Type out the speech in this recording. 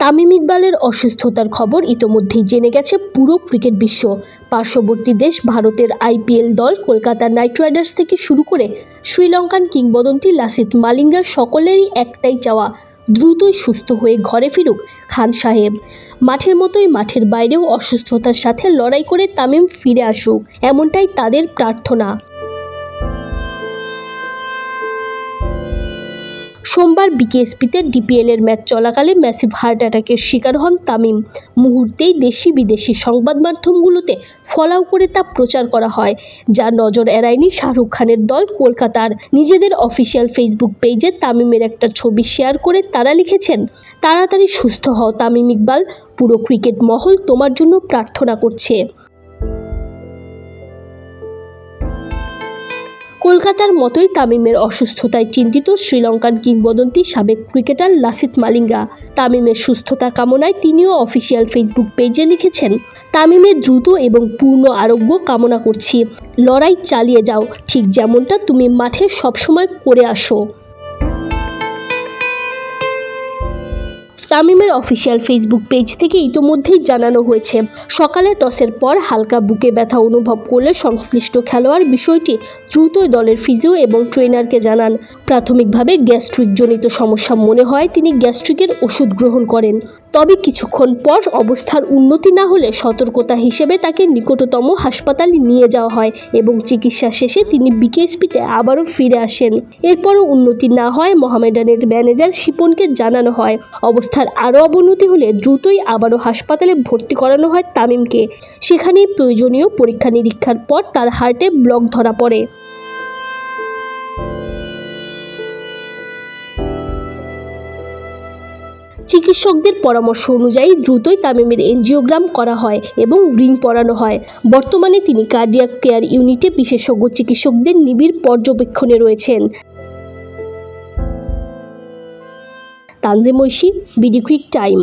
তামিম ইকবালের অসুস্থতার খবর ইতোমধ্যেই জেনে গেছে পুরো ক্রিকেট বিশ্ব। পার্শ্ববর্তী দেশ ভারতের আইপিএল দল কলকাতা নাইট রাইডার্স থেকে শুরু করে শ্রীলঙ্কান কিংবদন্তি লাসিত মালিঙ্গার সকলেরই একটাই চাওয়া, দ্রুতই সুস্থ হয়ে ঘরে ফিরুক খান সাহেব। মাঠের মতোই মাঠের বাইরেও অসুস্থতার সাথে লড়াই করে তামিম ফিরে আসুক, এমনটাই তাদের প্রার্থনা। সোমবার বিকেএসপিতে ডিপিএলের ম্যাচ চলাকালে ম্যাসিভ হার্ট অ্যাটাকের শিকার হন তামিম। মুহূর্তেই দেশি বিদেশি সংবাদ মাধ্যমগুলোতে ফলাও করে তা প্রচার করা হয়, যা নজর এড়ায়নি শাহরুখ খানের দল কলকাতার। নিজেদের অফিসিয়াল ফেসবুক পেজে তামিমের একটা ছবি শেয়ার করে তারা লিখেছেন, তাড়াতাড়ি সুস্থ হও তামিম ইকবাল, পুরো ক্রিকেট মহল তোমার জন্য প্রার্থনা করছে। কলকাতার মতোই তামিমের অসুস্থতায় চিন্তিত শ্রীলঙ্কান কিংবদন্তি সাবেক ক্রিকেটার লাসিত মালিঙ্গা। তামিমের সুস্থতা কামনায় তিনিও অফিসিয়াল ফেসবুক পেজে লিখেছেন তামিমের দ্রুত এবং পূর্ণ আরোগ্য কামনা করছি। লড়াই চালিয়ে যাও, ঠিক যেমনটা তুমি মাঠে সবসময় করে আসো। তামিমের অফিসিয়াল ফেসবুক পেজ থেকে ইতোমধ্যেই জানানো হয়েছে, সকালে টসের পর হালকা বুকে ব্যথা অনুভব করলে সংশ্লিষ্ট খেলোয়াড় বিষয়টি দ্রুত দলের ফিজিও এবং ট্রেনারকে জানান। প্রাথমিকভাবে গ্যাস্ট্রিক জনিত সমস্যা মনে হয় তিনি গ্যাস্ট্রিকের ওষুধ গ্রহণ করেন। তবে কিছুক্ষণ পর অবস্থার উন্নতি না হলে সতর্কতা হিসেবে তাকে নিকটতম হাসপাতালে নিয়ে যাওয়া হয় এবং চিকিৎসা শেষে তিনি বিকেএসপিতে আবারও ফিরে আসেন। এরপরও উন্নতি না হয় মোহামেডানের ম্যানেজার শিপনকে জানানো হয়। অবস্থার আরও অবনতি হলে দ্রুতই আবারও হাসপাতালে ভর্তি করানো হয় তামিমকে। সেখানেই প্রয়োজনীয় পরীক্ষা নিরীক্ষার পর তার হার্টে ব্লক ধরা পড়ে। চিকিৎসকদের পরামর্শ অনুযায়ী দ্রুতই তামিমের এনজিওগ্রাম করা হয় এবং রিং পরানো হয়। বর্তমানে তিনি কার্ডিয়াক কেয়ার ইউনিটে বিশেষজ্ঞ চিকিৎসকদের নিবিড় পর্যবেক্ষণে রয়েছেন। Tanzim Oishi BD cric time.